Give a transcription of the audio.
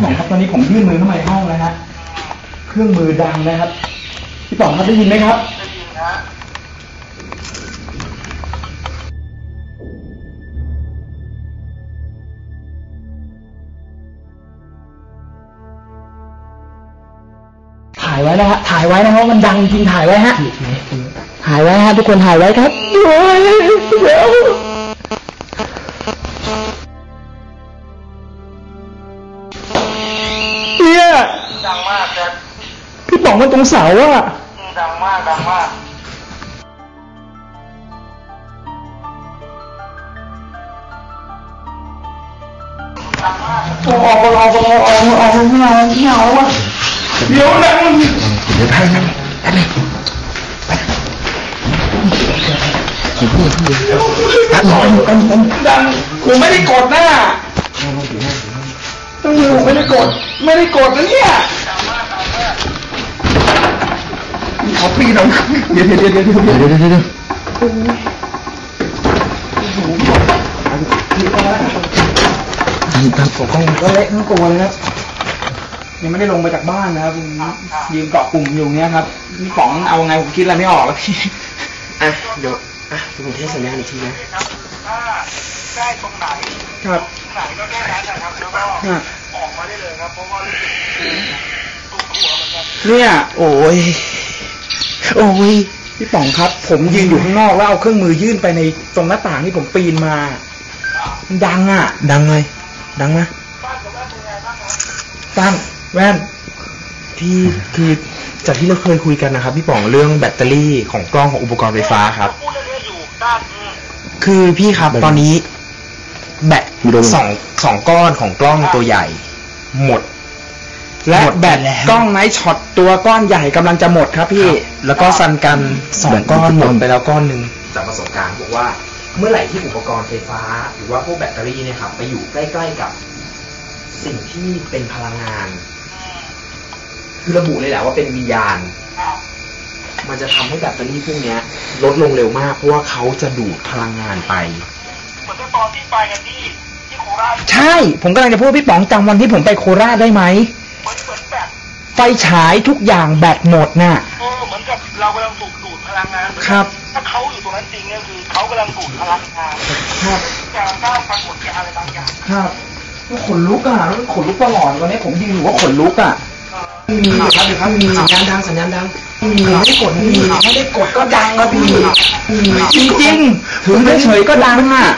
พี่ป๋องครับตอนนี้ผมยื่นมือเข้ามาในห้องแล้วฮะเครื่องมือดังนะครับ พี่ป๋องครับได้ยินไหมครับได้ยินนะถ่ายไว้นะฮะถ่ายไว้นะฮะว่ามันดังจริงถ่ายไว้ฮะถ่ายไว้ฮะทุกคนถ่ายไว้ครับ ดังมากแจ๊คพี่ป๋องมันตรงเสาอะอืมดังมากดังมากดังมากออกออกออกออกออกออกไม่เอาไม่เอาวะเดี๋ยวนะเดี๋ยวแป๊บนึงแป๊บนึงผมพูดพูดแป๊บนึงแป๊บนึงดังผมไม่ได้กดหน้าต้องมือผมไม่ได้กด ไม่ได้กดนะเนี่ย ขอปีนออกมาเดี๋ยวเดี๋ยวเดี๋ยวเดี๋ยวเดี๋ยวเดี๋ยวเดี๋ยวตันตันกล้องก็เละทั้งตัวเลยนะยังไม่ได้ลงมาจากบ้านนะครับยืนเกาะกลุ่มอยู่เนี้ยครับนี่ป๋องเอาไงผมคิดอะไรไม่ออกแล้วพี่อะเดี๋ยวอะผมเทสสัญญาณอีกทีนะได้ตรงไหนครับไหนก็แค่นั้นนะครับแล้วก็ออกมาได้เลยครับเพราะว่ารู้สึกตัวเหมือนกันเนี่ย โอ้ย โอ้ยพี่ป๋องครับ ผมยืนอยู่ข้างนอกแล้วเอาเครื่องมือยื่นไปในตรงหน้าต่างที่ผมปีนมามันดังอะ ดังเลยดังไหมบ้านกับบ้านเป็นไงบ้างครับตั้งแว่นที่คือจากที่เราเคยคุยกันนะครับพี่ป๋องเรื่องแบตเตอรี่ของกล้องของอุปกรณ์ไฟฟ้าครับพูดเรื่องนี้อยู่ด้านอืมคือพี่ครับตอนนี้ แบตมีโดนสองสองก้อนของกล้องตัวใหญ่ หมด และหมดแบตแล้วกล้องไนท์ช็อตตัวก้อนใหญ่กำลังจะหมดครับพี่ แล้วก็ซันกันสองแบตก้อนทุกหมก้อดนไปแล้วก้อนหนึ่งจากประสบการณ์บอกว่า เมื่อไหร่ที่อุปกรณ์ไฟฟ้า หรือว่าพวกแบตเตอรี่เนี่ยครับไปอยู่ใกล้ ๆกับ สิ่งที่เป็นพลังงาน คือระบุเลยแหละว่าเป็นวิญญาณ มันจะทำให้แบตเตอรี่พวกเนี้ยลดลงเร็วมากเพราะว่าเขาจะดูดพลังงานไปเหมือนกับตอนที่ไปกันที่ที่โคราชใช่ ผมกำลังจะพูดว่าพี่ป๋องจำวันที่ผมไปโคราชได้ไหมมันเหมือนแบบไฟฉายทุกอย่างแบตหมดน่ะ เออเหมือนกับเรากำลังถูกดูดพลังงานเหมือนครับ ถ้าเขาอยู่ตรงนั้นจริงเนี่ยคือเขากำลังดูดพลังงานครับ จะสร้างปรากฏการณ์อะไรบางอย่างครับขนลุกอะแล้วขนลุกตลอดวันนี้ผมยืนอยู่ว่าขนลุกอะมีครับมีครับมีสัญญาณดังสัญญาณดังมีไม่ได้กดมีไม่ได้กดก็ดังครับพี่จริงๆถึงเฉยๆก็ดังอะ